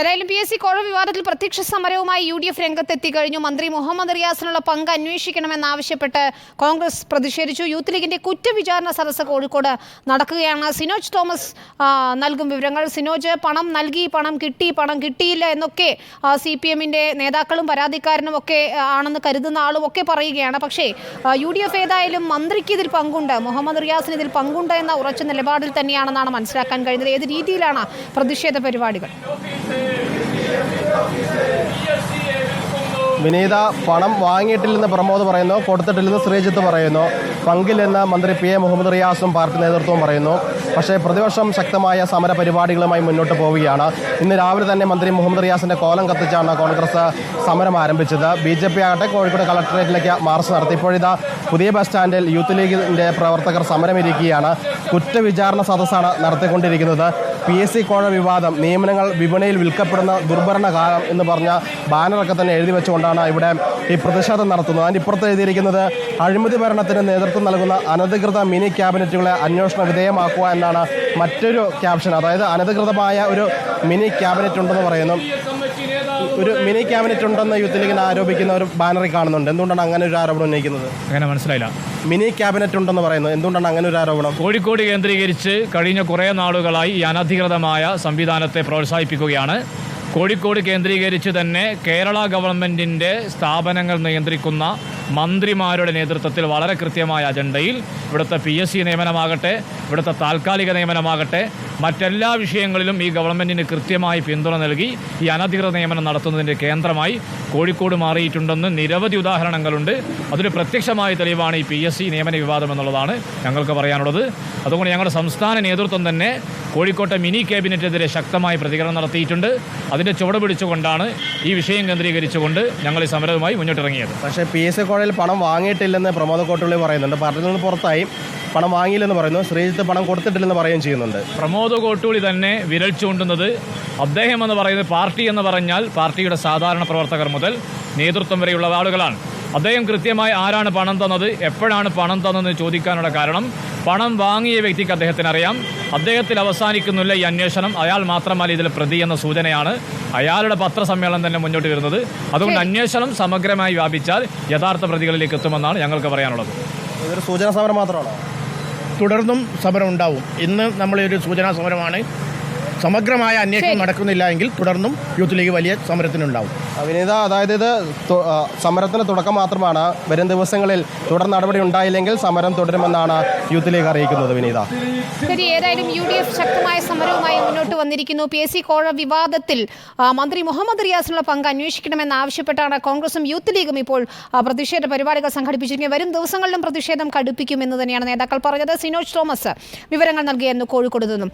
ഏതായാലും P S C കോഴ വിവാദത്തിൽ പ്രത്യക്ഷ സമരവുമായി യു ഡി എഫ് രംഗത്തെത്തി കഴിഞ്ഞു മന്ത്രി മുഹമ്മദ് റിയാസിനുള്ള പങ്ക് അന്വേഷിക്കണമെന്നാവശ്യപ്പെട്ട് കോൺഗ്രസ് പ്രതിഷേധിച്ചു. യൂത്ത് ലീഗിന്റെ കുറ്റവിചാരണ സദസ്സ് കോഴിക്കോട് നടക്കുകയാണ്. സിനോജ് തോമസ് നൽകും വിവരങ്ങൾ. സിനോജ് പണം നൽകി പണം കിട്ടി പണം കിട്ടിയില്ല എന്നൊക്കെ സി പി എമ്മിന്റെ നേതാക്കളും പരാതിക്കാരനും ഒക്കെ ആണെന്ന് കരുതുന്ന ആളും ഒക്കെ പറയുകയാണ്. പക്ഷേ യു ഡി എഫ് ഏതായാലും മന്ത്രിക്ക് ഇതിൽ പങ്കുണ്ട്. മുഹമ്മദ് റിയാസിന് ഇതിൽ പങ്കുണ്ട് എന്ന ഉറച്ച നിലപാടിൽ തന്നെയാണെന്നാണ് മനസ്സിലാക്കാൻ കഴിയുന്നത് ഏത് രീതിയിലാണ് പ്രതിഷേധ പരിപാടികൾ? വിനീത പണം വാങ്ങിയിട്ടില്ലെന്ന് പ്രമോദ് പറയുന്നു കൊടുത്തിട്ടില്ലെന്ന് ശ്രീജിത്ത് പറയുന്നു പങ്കില്ലെന്ന് മന്ത്രി പി എ മുഹമ്മദ് റിയാസും പാർട്ടി നേതൃത്വവും പറയുന്നു. പക്ഷേ പ്രതിപക്ഷം ശക്തമായ സമര പരിപാടികളുമായി മുന്നോട്ട് പോവുകയാണ്. ഇന്ന് രാവിലെ തന്നെ മന്ത്രി മുഹമ്മദ് റിയാസിന്റെ കോലം കത്തിച്ചാണ് കോൺഗ്രസ് സമരം ആരംഭിച്ചത്. ബി ജെ പി ആകട്ടെ കോഴിക്കോട് കളക്ടറേറ്റിലേക്ക് മാർച്ച് നടത്തി. ഇപ്പോഴിതാ പുതിയ ബസ് സ്റ്റാൻഡിൽ യൂത്ത് ലീഗിന്റെ പ്രവർത്തകർ സമരമിരിക്കുകയാണ്. കുറ്റവിചാരണ സദസ്സാണ് നടത്തിക്കൊണ്ടിരിക്കുന്നത്. പി എസ് സി കോഴ വിവാദം നിയമനങ്ങൾ വിപണിയിൽ വിൽക്കപ്പെടുന്ന ദുർഭരണ കാലം എന്ന് പറഞ്ഞ ബാനറൊക്കെ തന്നെ എഴുതി വെച്ചുകൊണ്ടാണ് ഇവിടെ ഈ പ്രതിഷേധം നടത്തുന്നത്. അതിന്റെ ഇപ്പുറത്ത് എഴുതിയിരിക്കുന്നത് അഴിമതി ഭരണത്തിന് നേതൃത്വം നൽകുന്ന അനധികൃത മിനി ക്യാബിനറ്റുകളെ അന്വേഷണ വിധേയമാക്കുക എന്നാണ് മറ്റൊരു ക്യാപ്ഷൻ. അതായത് അനധികൃതമായ ഒരു മിനി ക്യാബിനറ്റ് ഉണ്ടെന്ന് പറയുന്നു. ഒരു മിനി ക്യാബിനറ്റ് ഉണ്ടെന്ന് യൂത്ത് ലീഗിന് ആരോപിക്കുന്ന ഒരു ബാനറി കാണുന്നുണ്ട്. എന്തുകൊണ്ടാണ് അങ്ങനെ ഒരു ആരോപണം ഉന്നയിക്കുന്നത്? അങ്ങനെ മനസ്സിലായില്ല. മിനി ക്യാബിനറ്റ് ഉണ്ടെന്ന് പറയുന്നത് എന്തുകൊണ്ടാണ് അങ്ങനെ ഒരു ആരോപണം? കോഴിക്കോട് കേന്ദ്രീകരിച്ച് കഴിഞ്ഞ കുറേ നാളുകളായി ഈ അനധികൃതമായ സംവിധാനത്തെ പ്രോത്സാഹിപ്പിക്കുകയാണ്. കോഴിക്കോട് കേന്ദ്രീകരിച്ച് തന്നെ കേരള ഗവൺമെന്റിന്റെ സ്ഥാപനങ്ങൾ നിയന്ത്രിക്കുന്ന മന്ത്രിമാരുടെ നേതൃത്വത്തിൽ വളരെ കൃത്യമായ അജണ്ടയിൽ ഇവിടുത്തെ പി എസ് സി നിയമനമാകട്ടെ ഇവിടുത്തെ താൽക്കാലിക നിയമനമാകട്ടെ മറ്റെല്ലാ വിഷയങ്ങളിലും ഈ ഗവൺമെന്റിന് കൃത്യമായി പിന്തുണ നൽകി ഈ അനധികൃത നിയമനം നടത്തുന്നതിന്റെ കേന്ദ്രമായി കോഴിക്കോട് മാറിയിട്ടുണ്ടെന്ന് നിരവധി ഉദാഹരണങ്ങളുണ്ട്. അതൊരു പ്രത്യക്ഷമായ തെളിവാണ് ഈ പി എസ് സി നിയമന വിവാദം എന്നുള്ളതാണ് ഞങ്ങൾക്ക് പറയാനുള്ളത്. അതുകൊണ്ട് ഞങ്ങളുടെ സംസ്ഥാന നേതൃത്വം തന്നെ കോഴിക്കോട്ടെ മിനി ക്യാബിനറ്റിനെതിരെ ശക്തമായ പ്രതികരണം നടത്തിയിട്ടുണ്ട്. അതിന്റെ ചുവട് പിടിച്ചുകൊണ്ടാണ് ഈ വിഷയം കേന്ദ്രീകരിച്ചുകൊണ്ട് ഞങ്ങൾ ഈ സമരവുമായി മുന്നോട്ടിറങ്ങിയത്. പക്ഷേ പി എസ് സി കോളേജിൽ പണം വാങ്ങിയിട്ടില്ലെന്ന് പ്രമോദ കോട്ടുള്ളി പറയുന്നുണ്ട്. പാർട്ടിയിൽ നിന്ന് പുറത്തായി. പണം വാങ്ങിയില്ലെന്ന് പറയുന്നു ശ്രീജിത്ത് പണം കൊടുത്തിട്ടില്ലെന്ന് പറയുകയും ചെയ്യുന്നുണ്ട്. പ്രമോദ് കോട്ടൂളി തന്നെ വിരൽ ചൂണ്ടുന്നത് അദ്ദേഹം എന്ന് പറയുന്നത് പാർട്ടി എന്ന് പറഞ്ഞാൽ പാർട്ടിയുടെ സാധാരണ പ്രവർത്തകർ മുതൽ നേതൃത്വം വരെയുള്ള ആളുകളാണ്. അദ്ദേഹം കൃത്യമായി ആരാണ് പണം തന്നത് എപ്പോഴാണ് പണം തന്നതെന്ന് ചോദിക്കാനുള്ള കാരണം പണം വാങ്ങിയ വ്യക്തിക്ക് അദ്ദേഹത്തിന് അറിയാം. അദ്ദേഹത്തിൽ അവസാനിക്കുന്നില്ല ഈ അന്വേഷണം അയാൾ മാത്രമല്ല ഇതിൽ പ്രതി എന്ന സൂചനയാണ്. അയാളുടെ പത്രസമ്മേളനം തന്നെ മുന്നോട്ട് വരുന്നത്. അതുകൊണ്ട് അന്വേഷണം സമഗ്രമായി വ്യാപിച്ചാൽ യഥാർത്ഥ പ്രതികളിലേക്ക് എത്തുമെന്നാണ് ഞങ്ങൾക്ക് പറയാനുള്ളത്. ഇതൊരു സൂചന സമരം മാത്രമാണോ? തുടർന്നും സമരം ഉണ്ടാവും ഇന്ന് നമ്മളൊരു സൂചനാ സമരമാണ്. സമഗ്രമായ അന്വേഷണം നടക്കുന്നില്ല എങ്കിൽ തുടർന്നും യൂത്ത് ലീഗ് വലിയ സമരത്തിനുണ്ടാവും. വിനീത അതായത് ഇത് സമരത്തിന് തുടക്കം മാത്രമാണ്. വരും ദിവസങ്ങളിൽ തുടർ നടപടി ഉണ്ടായില്ലെങ്കിൽ സമരം തുടരുമെന്നാണ് യൂത്ത് ലീഗ് അറിയിക്കുന്നത് വിനീത. ശരി ഏതായാലും യു ഡി എഫ് ശക്തമായ സമരവുമായി മുന്നോട്ട് വന്നിരിക്കുന്നു. പി എസ് സി കോഴ വിവാദത്തിൽ മന്ത്രി മുഹമ്മദ് റിയാസിനുള്ള പങ്ക് അന്വേഷിക്കണമെന്ന് ആവശ്യപ്പെട്ടാണ് കോൺഗ്രസും യൂത്ത് ലീഗും ഇപ്പോൾ പ്രതിഷേധ പരിപാടികൾ സംഘടിപ്പിച്ചിരിക്കുന്നത് വരും ദിവസങ്ങളിലും പ്രതിഷേധം കടുപ്പിക്കുമെന്ന് തന്നെയാണ് നേതാക്കൾ പറഞ്ഞത്. സിനോജ് തോമസ് വിവരങ്ങൾ നൽകിയായിരുന്നു കോഴിക്കോട് നിന്നും.